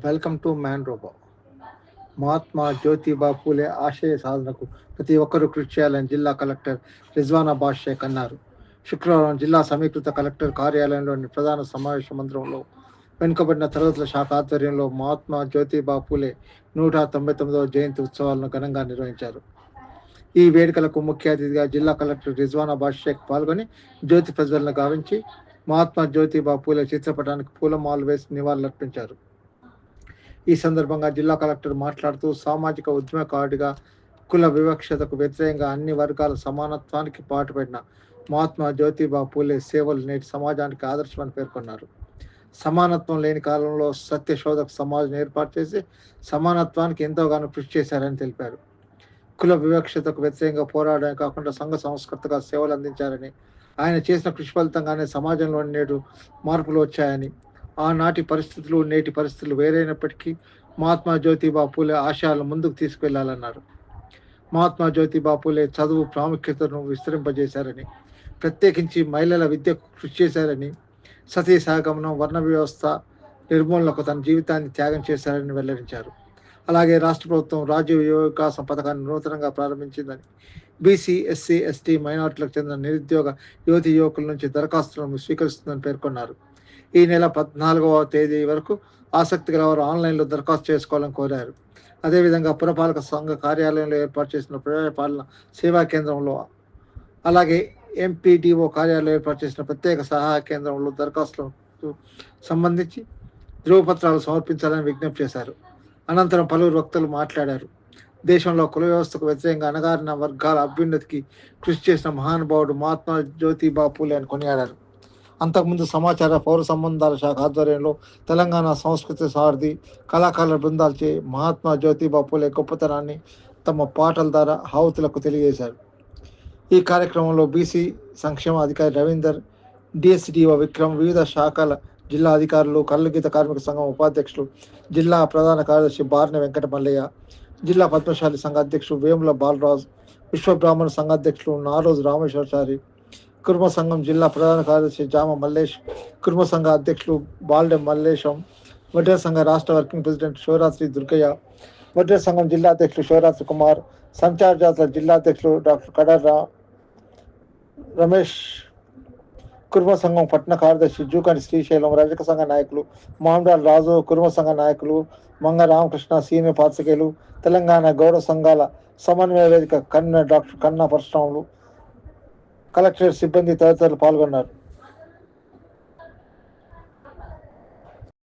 Welcome to man robo Mahatma Jyotiba Phule ఆశయ సాధనకు ప్రతి ఒక్కరూ కృషి చేయాలని జిల్లా కలెక్టర్ రిజ్వానా బాషేక్ అన్నారు శుక్రవారం జిల్లా సమీకృత కలెక్టర్ కార్యాలయంలోని ప్రధాన సమావేశ మందిరంలో వెనుకబడిన తరగతుల శాఖ ఆధ్వర్యంలో మహాత్మా జ్యోతిబా పూలే నూట తొంభై తొమ్మిదవ జయంతి ఉత్సవాలను ఘనంగా నిర్వహించారు ఈ వేడుకలకు ముఖ్య అతిథిగా జిల్లా కలెక్టర్ రిజ్వానా బాషేక్ పాల్గొని జ్యోతి ప్రజ్వలన గావించి మహాత్మా జ్యోతిబా పూలే చిత్రపటానికి పూలమాలు వేసి నివాళులర్పించారు. ఈ సందర్భంగా జిల్లా కలెక్టర్ మాట్లాడుతూ సామాజిక ఉద్యమకారుడిగా కుల వివక్షతకు వ్యతిరేకంగా అన్ని వర్గాల సమానత్వానికి పాటుపడిన మహాత్మా జ్యోతిబా పూలే సేవలు నేటి సమాజానికి ఆదర్శమని పేర్కొన్నారు. సమానత్వం లేని కాలంలో సత్యశోధక సమాజం ఏర్పాటు చేసి సమానత్వానికి ఎంతోగానో కృషి చేశారని తెలిపారు. కుల వివక్షతకు వ్యతిరేకంగా పోరాడమే కాకుండా సంఘ సంస్కృతగా సేవలు అందించారని ఆయన చేసిన కృషి ఫలితంగానే సమాజంలో నేడు మార్పులు వచ్చాయని ఆనాటి పరిస్థితులు నేటి పరిస్థితులు వేరైనప్పటికీ మహాత్మా జ్యోతిబా పూలే ఆశయాలు ముందుకు తీసుకెళ్ళాలన్నారు. మహాత్మా జ్యోతిబా పూలే చదువు ప్రాముఖ్యతను విస్తరింపజేశారని ప్రత్యేకించి మహిళల విద్యకు కృషి చేశారని సతీ సహగమనం వర్ణ వ్యవస్థ నిర్మూలనకు తన జీవితాన్ని త్యాగం చేశారని వెల్లడించారు. అలాగే రాష్ట్ర ప్రభుత్వం రాజీవ్ యువ వికాసం పథకాన్ని నూతనంగా ప్రారంభించిందని బీసీ ఎస్సీ ఎస్టీ మైనార్టీలకు చెందిన నిరుద్యోగ యువతి యువకుల నుంచి దరఖాస్తులను స్వీకరిస్తుందని పేర్కొన్నారు. ఈ నెల పద్నాలుగవ తేదీ వరకు ఆసక్తి గల వారు ఆన్లైన్లో దరఖాస్తు చేసుకోవాలని కోరారు. అదేవిధంగా పురపాలక సంఘ కార్యాలయంలో ఏర్పాటు చేసిన ప్రజాపాలన సేవా కేంద్రంలో అలాగే ఎంపీడీఓ కార్యాలయంలో ఏర్పాటు చేసిన ప్రత్యేక సహాయ కేంద్రంలో దరఖాస్తులకు సంబంధించి ధృవపత్రాలు సమర్పించాలని విజ్ఞప్తి చేశారు. అనంతరం పలువురు వక్తలు మాట్లాడారు. దేశంలో కుల వ్యవస్థకు వ్యతిరేకంగా అణగారిన వర్గాల అభ్యున్నతికి కృషి చేసిన మహానుభావుడు మహాత్మా జ్యోతిబా పూలే అని కొనియాడారు. అంతకుముందు సమాచార పౌర సంబంధాల శాఖ ఆధ్వర్యంలో తెలంగాణ సంస్కృతి సారథి కళాకారుల బృందాలచే మహాత్మా జ్యోతిబా పూలే గొప్పతనాన్ని తమ పాటల ద్వారా హావుతులకు తెలియజేశారు. ఈ కార్యక్రమంలో బీసీ సంక్షేమ అధికారి రవీందర్ డిఎస్డిఓ విక్రమ్ వివిధ శాఖల జిల్లా అధికారులు కళ్ళగీత కార్మిక సంఘం ఉపాధ్యక్షులు జిల్లా ప్రధాన కార్యదర్శి బారిన వెంకట మల్లయ్య జిల్లా పద్మశాలి సంఘ అధ్యక్షుడు వేముల బాలరాజు విశ్వ బ్రాహ్మణ సంఘ అధ్యక్షులు నారోజు రామేశ్వరచారి కుర్మ సంఘం జిల్లా ప్రధాన కార్యదర్శి జామ మల్లేష్ కుర్మ సంఘ అధ్యక్షులు బాల్డె మల్లేశం వడ్డేర సంఘ రాష్ట్ర వర్కింగ్ ప్రెసిడెంట్ శివరాత్రి దుర్గయ్య వడ్డేర సంఘం జిల్లా అధ్యక్షులు శివరాత్రి కుమార్ సంచార జాతర జిల్లా అధ్యక్షులు డాక్టర్ కడర్రా రమేష్ కుర్మ సంఘం పట్టణ కార్యదర్శి జూకాని శ్రీశైలం రజక సంఘ నాయకులు మామిడాల రాజు కుర్మ సంఘ నాయకులు మంగ రామకృష్ణ సీనియర్ పాత్రికేయులు తెలంగాణ గౌరవ సంఘాల సమన్వయ వేదిక కన్న డాక్టర్ కన్నా పరశురాములు కలెక్టరేట్ సిబ్బంది తదితరులు పాల్గొన్నారు.